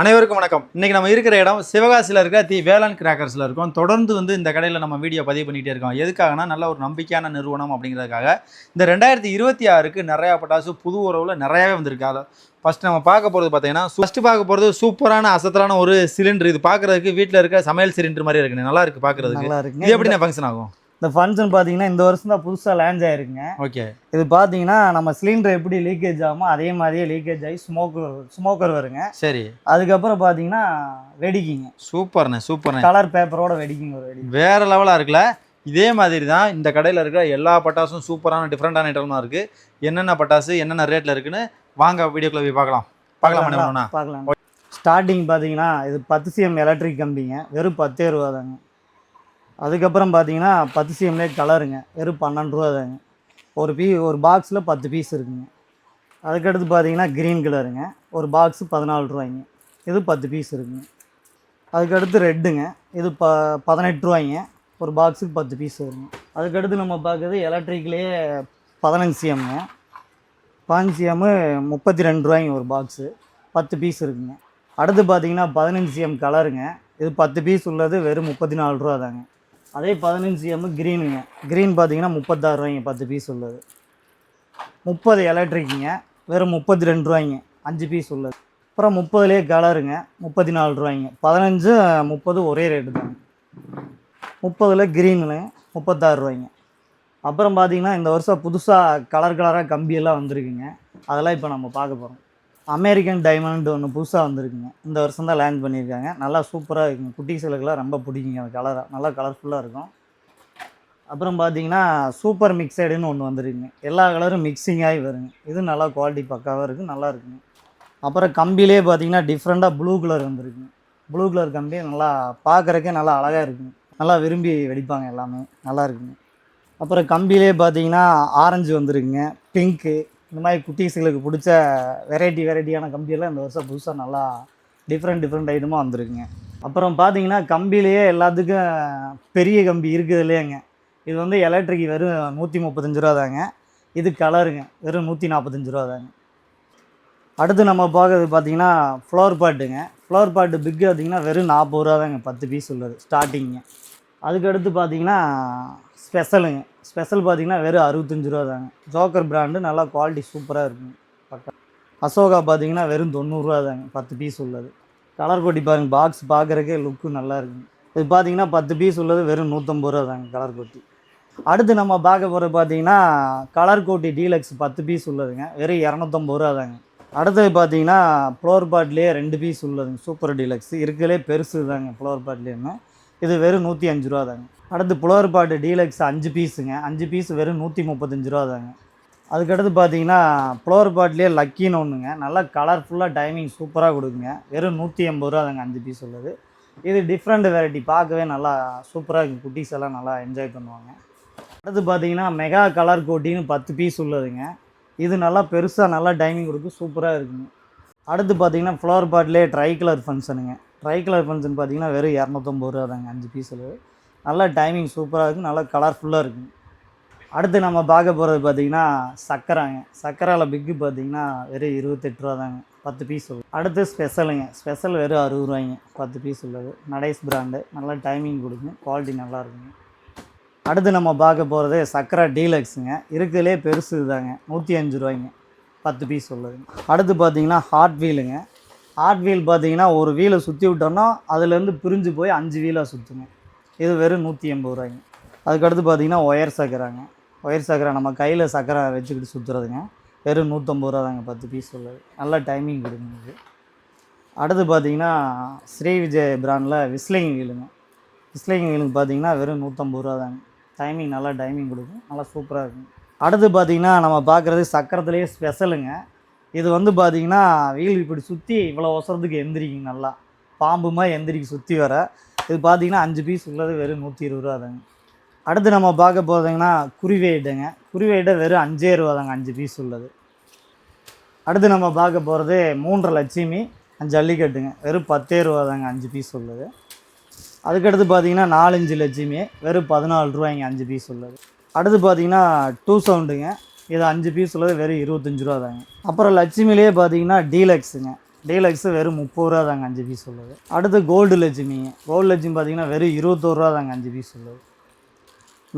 அனைவருக்கும் வணக்கம். இன்னைக்கு நம்ம இருக்கிற இடம் சிவகாசியில் இருக்கிற தி வேளாண் கிராக்கர்ஸில் இருக்கோம். தொடர்ந்து வந்து இந்த கடையில் நம்ம வீடியோ பதிவு பண்ணிகிட்டே இருக்கோம். எதுக்காகனா நல்ல ஒரு நம்பிக்கையான நிறுவனம் அப்படிங்கிறதுக்காக. இந்த ரெண்டாயிரத்தி இருபத்தி ஆறுக்கு நிறையா பட்டாசு புது உறவில் நிறையாவே வந்திருக்கு. அதில் ஃபஸ்ட் நம்ம பார்க்க போகிறது பார்த்தீங்கன்னா ஃபஸ்ட்டு பார்க்க போகிறது சூப்பரான அசத்தலான ஒரு சிலிண்டர் இது பார்க்குறதுக்கு வீட்டில் இருக்க சமையல் சிலிண்டர் மாதிரி இருக்குண்ணே. நல்லா இருக்குது பார்க்குறதுக்கு. இது எப்படிண்ணே ஃபங்க்ஷன் ஆகும்? இந்த ஃபங்க்ஷன் பார்த்தீங்கன்னா இந்த வருஷம் தான் புதுசாக லான்ச் ஆயிருக்குங்க. ஓகே இது பார்த்தீங்கன்னா நம்ம சிலிண்டர் எப்படி லீக்கேஜ் ஆகுமோ அதே மாதிரியே லீக்கேஜ் ஆகி ஸ்மோக்கர் ஸ்மோக்கர் வருங்க. சரி. அதுக்கப்புறம் பார்த்தீங்கன்னா வெடிக்குங்க. சூப்பர்ண்ணே சூப்பர்ண்ணே. கலர் பேப்பரோட வெடிக்குங்க ஒரு வெடி. வேற லெவலாக இருக்குல்ல? இதே மாதிரி தான் இந்த கடையில் இருக்கிற எல்லா பட்டாசும் சூப்பரான டிஃப்ரெண்டான ஐட்டமாக இருக்குது என்னென்ன பட்டாசு என்னென்ன ரேட்டில் இருக்குன்னு வாங்க வீடியோக்குள்ள போய் பார்க்கலாம். பார்க்கலாம் பார்க்கலாம் ஸ்டார்டிங் பார்த்தீங்கன்னா இது பத்து சிஎம் எலக்ட்ரிக் கம்பிங்க. வெறும் பத்தே ரூபா தாங்க. அதுக்கப்புறம் பார்த்தீங்கன்னா பத்து சிஎம்லே கலருங்க. வெறும் பன்னெண்டு ரூபா தாங்க. ஒரு பீ ஒரு பாக்ஸில் பத்து பீஸ் இருக்குங்க. அதுக்கடுத்து பார்த்தீங்கன்னா க்ரீன் கலருங்க ஒரு பாக்ஸு பதினாலு ரூபாய்ங்க. இது பத்து பீஸ் இருக்குங்க. அதுக்கடுத்து ரெட்டுங்க இது ப பதினெட்டு ரூபாய்ங்க. ஒரு பாக்ஸுக்கு பத்து பீஸ் வருங்க. அதுக்கடுத்து நம்ம பார்க்குறது எலக்ட்ரிக்லேயே பதினஞ்சு சிஎம்ங்க பதினஞ்சு சிஎம்மு முப்பத்தி ரெண்டு ரூபாய்ங்க ஒரு பாக்ஸு பத்து பீஸ் இருக்குங்க. அடுத்து பார்த்தீங்கன்னா பதினஞ்சு சிஎம் கலருங்க இது பத்து பீஸ் உள்ளது வெறும் முப்பத்தி நாலு ரூபா தாங்க. அதே பதினஞ்சு சிஎம்மு க்ரீனுங்க க்ரீன் பார்த்தீங்கன்னா முப்பத்தாறு ரூபாய்ங்க பத்து பீஸ் உள்ளது. முப்பது எலக்ட்ரிக்குங்க வெறும் முப்பத்தி ரெண்டு ரூபாய்ங்க அஞ்சு பீஸ் உள்ளது. அப்புறம் முப்பதுலேயே கலருங்க முப்பத்தி நாலு ரூபாய்ங்க. பதினஞ்சு முப்பது ஒரே ரேட்டு தாங்க. முப்பதில் க்ரீனு முப்பத்தாறு ரூபாய்ங்க. அப்புறம் பார்த்தீங்கன்னா இந்த வருஷம் புதுசாக கலர் கலராக கம்பியெல்லாம் வந்திருக்குங்க. அதெல்லாம் இப்போ நம்ம பார்க்க போகிறோம் அமெரிக்கன் டைமண்ட் ஒன்று புதுசாக வந்திருக்குங்க. இந்த வருஷம் தான் லேண்ட் பண்ணியிருக்காங்க. நல்லா சூப்பராக இருக்குங்க. குட்டீஸ்களுக்கெல்லாம் ரொம்ப பிடிக்குங்க. அந்த கலராக நல்லா கலர்ஃபுல்லாக இருக்கும். அப்புறம் பார்த்தீங்கன்னா சூப்பர் மிக்சடுன்னு ஒன்று வந்துருக்குங்க. எல்லா கலரும் மிக்சிங் ஆகி வருங்க. இது நல்லா குவாலிட்டி பக்காவாக இருக்குது நல்லா இருக்குங்க. அப்புறம் கம்பிலே பார்த்தீங்கன்னா டிஃப்ரெண்ட்டாக ப்ளூ கலர் வந்துருக்குங்க. ப்ளூ கலர் கம்பி நல்லா பார்க்குறக்கே நல்லா அழகாக இருக்குங்க. நல்லா விரும்பி வெடிப்பாங்க எல்லாமே. நல்லா இருக்குங்க. அப்புறம் கம்பிலே பார்த்தீங்கன்னா ஆரஞ்சு வந்துருக்குங்க. பிங்க்கு இந்த மாதிரி குட்டீஸுகளுக்கு பிடிச்ச வெரைட்டி வெரைட்டியான கம்பியெல்லாம் இந்த வருஷம் புதுசாக நல்லா டிஃப்ரெண்ட் டிஃப்ரெண்ட் ஐட்டமாக வந்திருக்குங்க. அப்புறம் பார்த்தீங்கன்னா கம்பிலேயே எல்லாத்துக்கும் பெரிய கம்பி இருக்குது இல்லையாங்க. இது வந்து எலக்ட்ரிக் வெறும் நூற்றி முப்பத்தஞ்சு ரூபா தாங்க. இது கலருங்க வெறும் நூற்றி நாற்பத்தஞ்சு ரூபா தாங்க. அடுத்து நம்ம பார்க்கறது பார்த்தீங்கன்னா ஃப்ளவர் பாட்டுங்க ஃப்ளவர் பாட்டு பிக்கு பார்த்தீங்கன்னா வெறும் நாற்பது ரூபா தாங்க பத்து பீஸ் உள்ளது ஸ்டார்டிங்க அதுக்கடுத்து பார்த்தீங்கன்னா ஸ்பெஷலுங்க. ஸ்பெஷல் பார்த்தீங்கன்னா வெறும் அறுபத்தஞ்சு ரூபா தாங்க. ஜோக்கர் பிராண்டு நல்லா குவாலிட்டி சூப்பராக இருக்கும் பக்கம் அசோகா பார்த்தீங்கன்னா வெறும் தொண்ணூறுரூவா தாங்க பத்து பீஸ் உள்ளது. கலர் கொட்டி பாருங்கள் பாக்ஸ் பார்க்குறக்கே லுக்கு நல்லா இருக்குங்க. இது பார்த்தீங்கன்னா பத்து பீஸ் உள்ளது வெறும் நூற்றம்பது ரூபா தாங்க கலர் கொட்டி அடுத்து நம்ம பார்க்க போகிறது பார்த்தீங்கன்னா கலர் கோட்டி டீலக்ஸ் பத்து பீஸ் உள்ளதுங்க வெறும் இரநூத்தம்பது ரூபா தாங்க. அடுத்தது பார்த்தீங்கன்னா ஃப்ளோர் பாட்லேயே ரெண்டு பீஸ் உள்ளதுங்க சூப்பர் டீலக்ஸ் இருக்கிறதுலே பெருசு தாங்க ஃப்ளோர் பாட்லேயுமே இது வெறும் நூற்றி அஞ்சு ரூபா தாங்க அடுத்து புலவர் பாட்டு டீலக்ஸ் அஞ்சு பீஸுங்க. அஞ்சு பீஸ் வெறும் நூற்றி முப்பத்தஞ்சு ரூபா தாங்க அதுக்கடுத்து பார்த்தீங்கன்னா புலவர் பாட்டிலே லக்கின்னு ஒன்றுங்க நல்லா கலர்ஃபுல்லாக டைமிங் சூப்பராக கொடுக்குங்க. வெறும் நூற்றி எண்பது ரூபா தாங்க அஞ்சு பீஸ் உள்ளது. இது டிஃப்ரெண்ட் வெரைட்டி பார்க்கவே நல்லா சூப்பராக இருக்கும் குட்டீஸ் எல்லாம் நல்லா என்ஜாய் பண்ணுவாங்க. அடுத்து பார்த்தீங்கன்னா மெகா கலர் கோட்டின்னு பத்து பீஸ் உள்ளதுங்க. இது நல்லா பெருசாக நல்லா டைமிங் கொடுக்கும் சூப்பராக இருக்குங்க. அடுத்து பார்த்தீங்கன்னா ஃப்ளவர் பாட்லேயே ட்ரை கலர் ஃபங்க்ஷனுங்க ட்ரை கலர் பார்த்தீங்கன்னா வெறும் இரநூத்தம்பது ரூபா தாங்க அஞ்சு பீஸில் நல்லா டைமிங் சூப்பராக இருக்கும் நல்லா கலர்ஃபுல்லாக இருக்கும். அடுத்து நம்ம பார்க்க போகிறது பார்த்தீங்கன்னா சக்கராங்க. சக்கராவில் பிக்கு பார்த்தீங்கன்னா வெறும் இருபத்தெட்டு ரூபா தாங்க பத்து பீஸ் உள்ளது அடுத்து ஸ்பெஷலுங்க ஸ்பெஷல் வெறும் அறுபது ரூபாய்ங்க பத்து பீஸ் உள்ளது நடேஸ் பிராண்டு நல்லா டைமிங் கொடுக்குங்க குவாலிட்டி நல்லா இருக்குங்க. அடுத்து நம்ம பார்க்க போகிறது சக்கரா டீலக்ஸுங்க இருக்கிறதுலே பெருசு தாங்க நூற்றி அஞ்சு ரூபாய்ங்க பத்து பீஸ் உள்ளதுங்க. அடுத்து பார்த்தீங்கன்னா ஹாட் வீலுங்க ஆட் வீல் பார்த்தீங்கன்னா ஒரு வீலை சுற்றி விட்டோம்னா அதுலேருந்து பிரிஞ்சு போய் அஞ்சு வீலாக சுற்றுங்க இது வெறும் நூற்றி எண்பது ரூபாய்ங்க. அதுக்கடுத்து பார்த்தீங்கன்னா ஒயர் சக்கராங்க. ஒயர் சக்கரை நம்ம கையில் சக்கரை வச்சுக்கிட்டு சுற்றுறதுங்க வெறும் நூற்றம்பது ரூபா தாங்க பத்து பீஸ் உள்ளது. நல்ல டைமிங் கொடுங்க இது. அடுத்து பார்த்தீங்கன்னா ஸ்ரீ விஜய் பிராண்டில் விஸ்லிங் வீலுங்க விஸ்லிங் வீலுக்கு பார்த்தீங்கன்னா வெறும் நூற்றம்பது ரூபா தாங்க. டைமிங் நல்லா டைமிங் கொடுக்கும். நல்லா சூப்பராக இருக்கும். அடுத்து பார்த்திங்கன்னா நம்ம பார்க்குறது சக்கரத்துலேயே ஸ்பெஷலுங்க இது வந்து பார்த்தீங்கன்னா வெயில் இப்படி சுற்றி இவ்வளோ ஒசரத்துக்கு எந்திரிக்குங்க நல்லா. பாம்பு மாதிரி எந்திரிக்கு சுற்றி வர. இது பார்த்தீங்கன்னா அஞ்சு பீஸ் உள்ளது வெறும் நூற்றி இருபது ரூபா தாங்க. அடுத்து நம்ம பார்க்க போகிறதுங்கன்னா குருவேடுங்க. குருவேடை வெறும் அஞ்சே ரூபா தாங்க அஞ்சு பீஸ் உள்ளது. அடுத்து நம்ம பார்க்க போகிறது மூன்றரை லட்சுமி அஞ்சு ஜல்லிக்கட்டுங்க. வெறும் பத்தே ரூபா தாங்க அஞ்சு பீஸ் உள்ளது. அதுக்கடுத்து பார்த்தீங்கன்னா நாலஞ்சு லட்சுமி வெறும் பதினாலு ரூபாய்ங்க அஞ்சு பீஸ் உள்ளது. அடுத்து பார்த்தீங்கன்னா டூ சவுண்டுங்க இது அஞ்சு பீஸ் உள்ளது வெறும் இருபத்தஞ்சு ரூபா தாங்க. அப்புறம் லட்சுமிலேயே பார்த்தீங்கன்னா டீலக்ஸுங்க. டீலக்ஸு வெறும் முப்பது ரூபா தாங்க அஞ்சு பீஸ் உள்ளது. அடுத்து கோல்டு லட்சுமிங்க கோல்டு லட்சுமி பார்த்தீங்கன்னா வெறும் இருபத்தோரு ரூபா தாங்க அஞ்சு பீஸ் உள்ளது.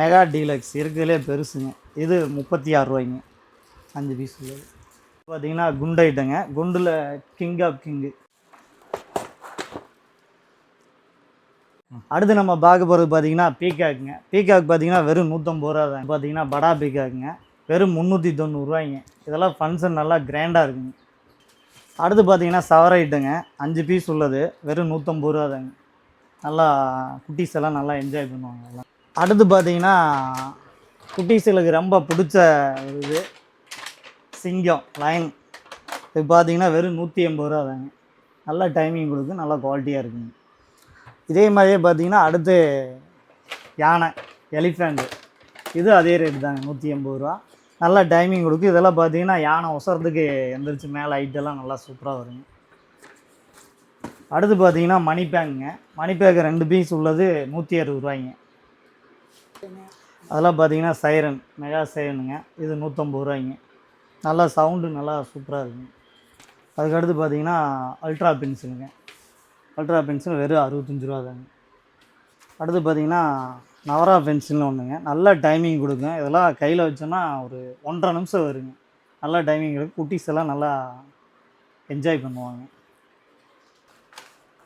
Mega deluxe. இருக்கிறதுலே பெருசுங்க. இது முப்பத்தி ஆறு ரூபாய்ங்க. அஞ்சு பீஸ் உள்ளது. பார்த்தீங்கன்னா குண்டு ஐட்டங்க. குண்டில் கிங் ஆஃப் கிங்கு அடுத்து நம்ம பார்க்க போகிறது பார்த்தீங்கன்னா பீகாக்குங்க பீகாக் பார்த்தீங்கன்னா வெறும் நூற்றம்பது ரூபா தான் பார்த்தீங்கன்னா படா பீகாக்குங்க வெறும் முந்நூற்றி தொண்ணூறுரூவாய்ங்க இதெல்லாம் ஃபங்க்ஷன் நல்லா கிராண்டாக இருக்குங்க. அடுத்து பார்த்தீங்கன்னா சவர ஐட்டங்க அஞ்சு பீஸ் உள்ளது. வெறும் நூற்றம்பது ரூபா தாங்க. நல்லா குட்டீஸ் எல்லாம் நல்லா என்ஜாய் பண்ணுவாங்க எல்லாம். அடுத்து பார்த்தீங்கன்னா குட்டீஸுகளுக்கு ரொம்ப பிடிச்ச ஒரு இது. சிங்கம் லைன் இது பார்த்தீங்கன்னா வெறும் நூற்றி எண்பது ரூபா தாங்க. நல்ல டைமிங் கொடுக்கு நல்லா குவாலிட்டியாக இருக்குங்க. இதே மாதிரியே பார்த்தீங்கன்னா அடுத்து யானை எலிஃபேண்ட்டு இது அதே ரேட்டு தாங்க. நூற்றி எண்பது ரூபா. நல்லா டைமிங் கொடுக்கு இதெல்லாம் பார்த்தீங்கன்னா யானை ஒசரத்துக்கு எந்திரிச்சு மேலே ஹைட்டெல்லாம் நல்லா சூப்பராக வருங்க அடுத்து பார்த்தீங்கன்னா மணி பேக்குங்க மணி பேக்கு ரெண்டு பீஸ் உள்ளது நூற்றி அறுபது ரூபாய்ங்க. அதெல்லாம் பார்த்தீங்கன்னா சைரன் மெகா சைரனுங்க இது நூற்றம்பது ரூபாய்ங்க. நல்லா சவுண்டு நல்லா சூப்பராக இருக்குங்க. அதுக்கடுத்து பார்த்தீங்கன்னா அல்ட்ரா பென்சிலுங்க அல்ட்ரா பென்சில் வெறும் அறுபத்தஞ்சு ரூபா தாங்க. அடுத்து பார்த்தீங்கன்னா நவரா பென்சில்னு ஒன்றுங்க நல்ல டைமிங் கொடுக்கும் இதெல்லாம் கையில் வச்சோன்னா ஒரு ஒன்றரை நிமிஷம் வருங்க. நல்லா டைமிங் கொடுக்கும் குட்டீஸ் எல்லாம் நல்லா என்ஜாய் பண்ணுவாங்க.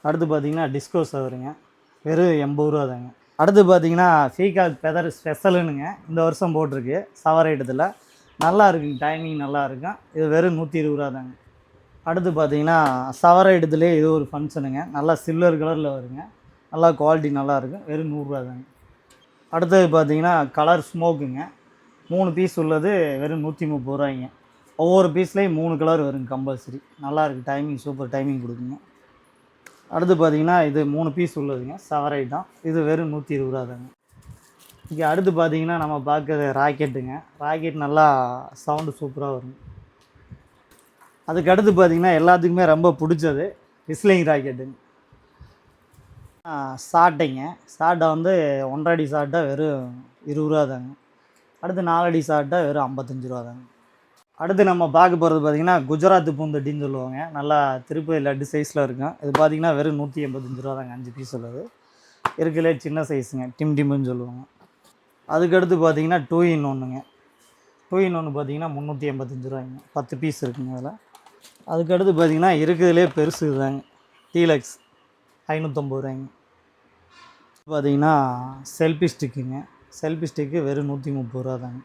அடுத்து பார்த்தீங்கன்னா டிஸ்கோ சவருங்க. வெறும் எண்பது ரூபா தாங்க. அடுத்து பார்த்தீங்கன்னா ஃபீகாக் பெதர் ஸ்பெஷலுனுங்க இந்த வருஷம் போட்டிருக்கு. சவர் ஐட்டத்தில் நல்லா இருக்குங்க. டைமிங் நல்லா இருக்கும். இது வெறும் நூற்றி இருபது ரூபா தாங்க. அடுத்து பார்த்தீங்கன்னா சவர ஐட்டத்துலேயே இது ஒரு ஃபங்க்ஷனுங்க நல்லா சில்வர் கலரில் வருங்க. நல்லா குவாலிட்டி நல்லா இருக்கும். வெறும் நூறுரூவா தாங்க. அடுத்தது பார்த்தீங்கன்னா கலர் ஸ்மோக்குங்க மூணு பீஸ் உள்ளது வெறும் நூற்றி முப்பது ரூபாய்ங்க. ஒவ்வொரு பீஸ்லேயும் மூணு கலர் வருங்க கம்பல்சரி நல்லா இருக்குது டைமிங் சூப்பர் டைமிங் கொடுக்குங்க. அடுத்து பார்த்தீங்கன்னா இது மூணு பீஸ் உள்ளதுங்க சவரை தான். இது வெறும் நூற்றி இருபது ரூபா தாங்க இங்கே அடுத்து பார்த்தீங்கன்னா நம்ம பார்க்குறது ராக்கெட்டுங்க. ராக்கெட் நல்லா சவுண்டு சூப்பராக வரும். அதுக்கு அடுத்து பார்த்தீங்கன்னா எல்லாத்துக்குமே ரொம்ப பிடிச்சது விஸ்லிங் ராக்கெட்டுங்க. சாட்டைங்க. சாட்டை வந்து ஒன்றரை அடி சாட்டை வெறும் இருபது ரூபா தாங்க. அடுத்து நாலடி சாட்டை வெறும் ஐம்பத்தஞ்சு ரூபா தாங்க. அடுத்து நம்ம பார்க்க போகிறது பார்த்தீங்கன்னா குஜராத் பூந்தொட்டின்னு சொல்லுவாங்க. நல்லா திருப்பதி லட்டு சைஸில் இருக்கும். இது பார்த்தீங்கன்னா வெறும் நூற்றி எண்பத்தஞ்சு ரூபா தாங்க அஞ்சு பீஸ் உள்ளது. இருக்கிறதுலே சின்ன சைஸுங்க டிம் டிம்னு சொல்லுவாங்க. அதுக்கடுத்து பார்த்தீங்கன்னா டூ இன் ஒன்றுங்க டூ இன் ஒன்று பார்த்தீங்கன்னா முந்நூற்றி எண்பத்தஞ்சு ரூபாய்ங்க. பத்து பீஸ் இருக்குங்க அதில் அதுக்கடுத்து பார்த்திங்கன்னா இருக்கிறதுலே பெருசு தாங்க டீலக்ஸ் ஐநூற்றம்பது ரூபாய்ங்க. பார்த்தீங்கன்னா செல்ஃபி ஸ்டிக்குங்க செல்ஃபி ஸ்டிக்கு வெறும் நூற்றி முப்பது ரூபா தாங்க.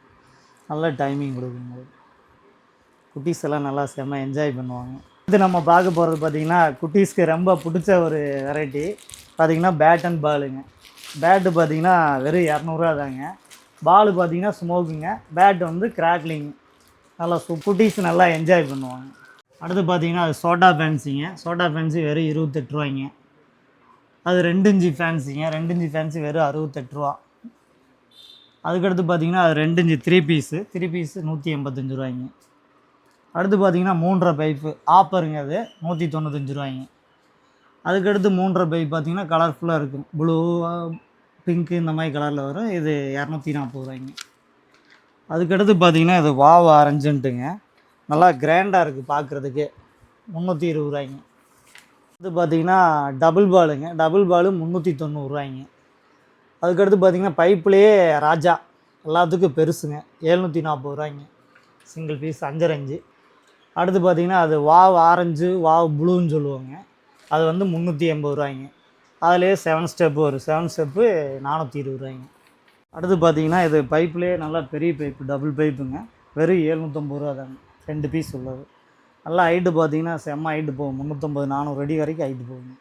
நல்ல டைமிங் கொடுக்குங்க குட்டீஸ் எல்லாம் நல்லா செம்ம என்ஜாய் பண்ணுவாங்க. இது நம்ம பார்க்க போகிறது பார்த்தீங்கன்னா குட்டீஸ்க்கு ரொம்ப பிடிச்ச ஒரு வெரைட்டி பார்த்திங்கன்னா பேட் அண்ட் பாலுங்க பேட்டு பார்த்தீங்கன்னா வெறும் இரநூறுவா தாங்க. பால் பார்த்தீங்கன்னா ஸ்மோக்குங்க பேட் வந்து கிராக்லிங் நல்லா சு குட்டீஸ் நல்லா என்ஜாய் பண்ணுவாங்க. அடுத்து பார்த்தீங்கன்னா அது சோட்டா ஃபேன்ஸிங்க சோட்டா ஃபேன்ஸி வெறும் இருபத்தெட்டு ரூபாய்ங்க. அது ரெண்டு இன்ச்சு ஃபேன்ஸிங்க ரெண்டு இன்ச்சு ஃபேன்ஸி வெறும் அறுபத்தெட்டு ரூபா. அதுக்கடுத்து பார்த்தீங்கன்னா அது ரெண்டு inch three piece three piece நூற்றி எண்பத்தஞ்சு ரூபாய்ங்க. அடுத்து பார்த்தீங்கன்னா மூன்றரை பைப்பு ஆப்பருங்க அது நூற்றி தொண்ணூத்தஞ்சு ரூபாய்ங்க. அதுக்கடுத்து மூன்றரை பைப் பார்த்தீங்கன்னா கலர்ஃபுல்லாக இருக்கும். ப்ளூ பிங்க்கு இந்த மாதிரி கலரில் வரும். இது இரநூத்தி நாற்பது ரூபாய்ங்க. அதுக்கடுத்து பார்த்தீங்கன்னா இது வாவ் ஆரஞ்சுன்ட்டுங்க நல்லா கிராண்டாக இருக்குது பார்க்குறதுக்கு முந்நூற்றி இருபது ரூபாய்ங்க. இது பார்த்தீங்கன்னா டபுள் பாலுங்க டபுள் பாலு முந்நூற்றி தொண்ணூறுரூவாய்ங்க அதுக்கடுத்து பார்த்தீங்கன்னா பைப்புலேயே ராஜா. எல்லாத்துக்கும் பெருசுங்க. எழுநூற்றி நாற்பது ரூபாய்ங்க. சிங்கிள் பீஸ் அஞ்சரை அஞ்சு அடுத்து பார்த்தீங்கன்னா அது வாவ் ஆரஞ்சு வாவ் ப்ளூன்னு சொல்லுவாங்க. அது வந்து முந்நூற்றி எண்பது ரூபாய்ங்க. அதுலேயே செவன் ஸ்டெப்பு வரும். செவன் ஸ்டெப்பு நானூற்றி இருபது ரூபாய்ங்க. அடுத்து பார்த்தீங்கன்னா இது பைப்லேயே நல்லா பெரிய பைப்பு டபுள் பைப்புங்க வெறும் எழுநூற்றம்பது ரூபா தாங்க. ரெண்டு பீஸ் உள்ளது. நல்லா ஹைட்டு பார்த்தீங்கன்னா செம்ம ஹைட்டு போகும். முந்நூற்றம்பது நானூறு அடி வரைக்கும் ஹைட்டு போகுங்க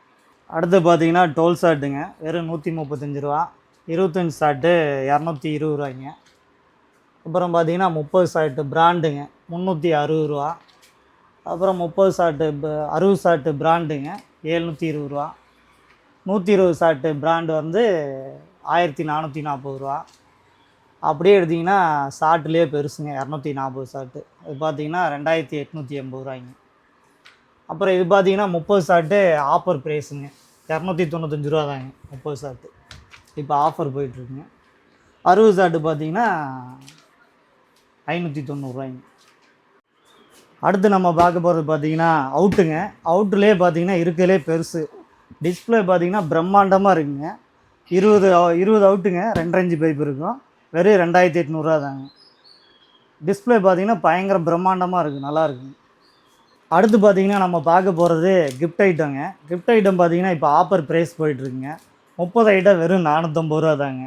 அடுத்து பார்த்தீங்கன்னா டோல் ஷாட்டுங்க வெறும் நூற்றி முப்பத்தஞ்சு ரூபா. இருபத்தஞ்சி ஷாட்டு இரநூத்தி இருபது ரூபாய்ங்க. அப்புறம் பார்த்தீங்கன்னா முப்பது ஷாட்டு பிராண்டுங்க முந்நூற்றி அறுபது ரூபா. அப்புறம் முப்பது ஷாட்டு ப- அறுபது ஷாட்டு பிராண்டுங்க எழுநூற்றி இருபது ரூபா. நூற்றி இருபது ஷாட்டு பிராண்டு வந்து ஆயிரத்தி நானூற்றி நாற்பது ரூபா. அப்படியே எடுத்திங்கன்னா ஷார்ட்லேயே பெருசுங்க. இரநூத்தி நாற்பது ஷார்ட்டு இது பார்த்தீங்கன்னா ரெண்டாயிரத்தி எட்நூற்றி எண்பது ரூபாய்ங்க. அப்புறம் இது பார்த்தீங்கன்னா முப்பது ஷார்ட்டு ஆஃபர் ப்ரைஸுங்க இரநூத்தி தொண்ணூத்தஞ்சு ரூபா தாங்க முப்பது ஷார்ட்டு இப்போ ஆஃபர் போயிட்டுருக்குங்க. அறுபது ஷார்ட்டு பார்த்தீங்கன்னா ஐநூற்றி தொண்ணூறுரூவாய்ங்க அடுத்து நம்ம பார்க்க போகிறது பார்த்தீங்கன்னா அவுட்டுங்க அவுட்டுலேயே பார்த்தீங்கன்னா இருக்கிறதுலே பெருசு. டிஸ்பிளே பார்த்தீங்கன்னா பிரம்மாண்டமாக இருக்குங்க. இருபது இருபது அவுட்டுங்க ரெண்டரை பைப் இருக்கும். வெறும் ரெண்டாயிரத்தி எட்நூறுரூவா தாங்க. டிஸ்பிளே பார்த்தீங்கன்னா பயங்கர பிரம்மாண்டமாக இருக்குது நல்லாயிருக்கு அடுத்து பார்த்தீங்கன்னா நம்ம பார்க்க போகிறது கிஃப்ட் ஐட்டங்க கிஃப்ட் ஐட்டம் பார்த்தீங்கன்னா இப்போ ஆஃபர் ப்ரைஸ் போயிட்டுருக்குங்க. முப்பது ஐட்டம் வெறும் நானூற்றம்பது ரூபா தாங்க.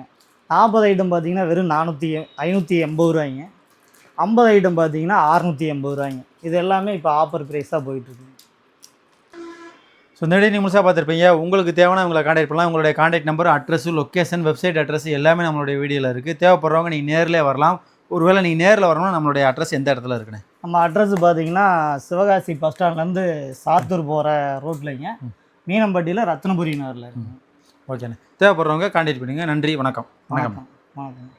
நாற்பது ஐட்டம் பார்த்தீங்கன்னா வெறும் நானூற்றி ஐநூற்றி எண்பது ரூபாய்ங்க. ஐம்பது ஐட்டம் பார்த்தீங்கன்னா அறநூற்றி எண்பது ரூபாய்ங்க. இது எல்லாமே இப்போ ஆஃபர் ப்ரைஸாக போயிட்டுருக்குங்க. இந்த வீடியோ நீங்கள் முழுசாக பார்த்துருப்பீங்க. உங்களுக்கு தேவையான உங்களை காண்டாக்ட் பண்ணலாம். உங்களுடைய contact number address location website address எல்லாமே நம்மளுடைய வீடியோவில் இருக்குது தேவைப்படுறவங்க நீங்கள் நேர்லேயே வரலாம். ஒருவேளை நீங்கள் நேரில் வரணும்னா நம்மளுடைய அட்ரஸ் எந்த இடத்துல இருக்குன்னு? நம்ம அட்ரஸ் பார்த்தீங்கன்னா சிவகாசி பஸ் ஸ்டாண்ட்லேருந்து சாத்தூர் போகிற ரோட்லைங்க மீனம்பட்டியில் ரத்னபுரி நகரில் இருக்குங்க ஓகேண்ணே. தேவைப்படுறவங்க காண்டாக்ட் பண்ணுங்க. நன்றி. வணக்கம். வணக்கம். வணக்கம்.